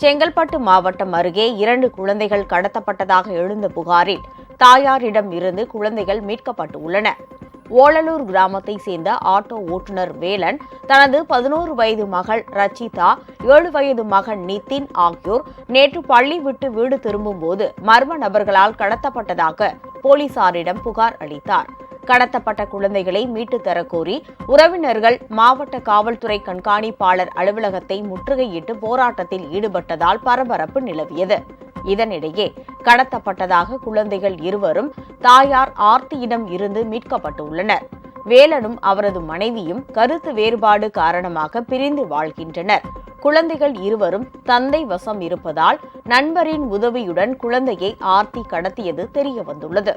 செங்கல்பட்டு மாவட்டம் அருகே இரண்டு குழந்தைகள் கடத்தப்பட்டதாக எழுந்த புகாரில் தாயாரிடம் இருந்து குழந்தைகள் மீட்கப்பட்டு உள்ளன ஓலலூர் கிராமத்தை சேர்ந்த ஆட்டோ ஓட்டுநர் வேலன் தனது பதினோரு வயது மகள் ரச்சிதா ஏழு வயது மகன் நிதின் ஆகியோர் நேற்று பள்ளி விட்டு வீடு திரும்பும்போது மர்ம நபர்களால் கடத்தப்பட்டதாக போலீசாரிடம் புகார் அளித்தார். கடத்தப்பட்ட குழந்தைகளை மீட்டுத் தரக்கோரி உறவினர்கள் மாவட்ட காவல்துறை கண்காணிப்பாளர் அலுவலகத்தை முற்றுகையிட்டு போராட்டத்தில் ஈடுபட்டதால் பரபரப்பு நிலவியது. இதனிடையே கடத்தப்பட்டதாக குழந்தைகள் இருவரும் தாயார் ஆர்த்தியிடம் இருந்து மீட்கப்பட்டுள்ளனர். வேலனும் அவரது மனைவியும் கருத்து வேறுபாடு காரணமாக பிரிந்து வாழ்கின்றனர். குழந்தைகள் இருவரும் தந்தை வசம் இருப்பதால் நண்பரின் உதவியுடன் குழந்தையை ஆர்த்தி கடத்தியது தெரியவந்துள்ளது.